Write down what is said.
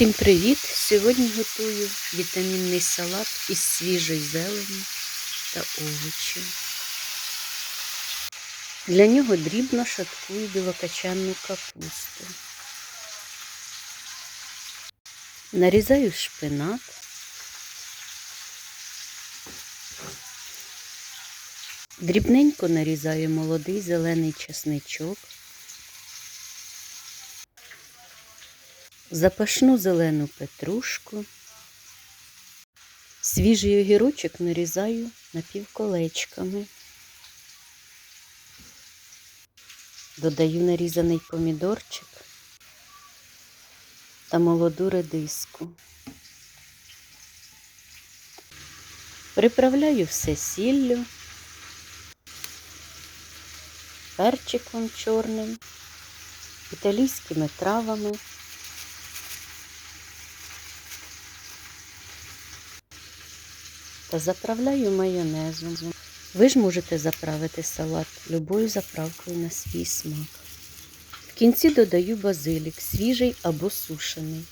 Всім привіт! Сьогодні готую вітамінний салат із свіжої зелені та овочів. Для нього дрібно шаткую білокачанну капусту. Нарізаю шпинат. Дрібненько нарізаю молодий зелений чесничок. Запашну зелену петрушку, свіжий огірочок нарізаю напівколечками, додаю нарізаний помідорчик та молоду редиску. Приправляю все сіллю, перчиком чорним, італійськими травами. Та заправляю майонезом. Ви ж можете заправити салат любою заправкою на свій смак. В кінці додаю базилік, свіжий або сушений.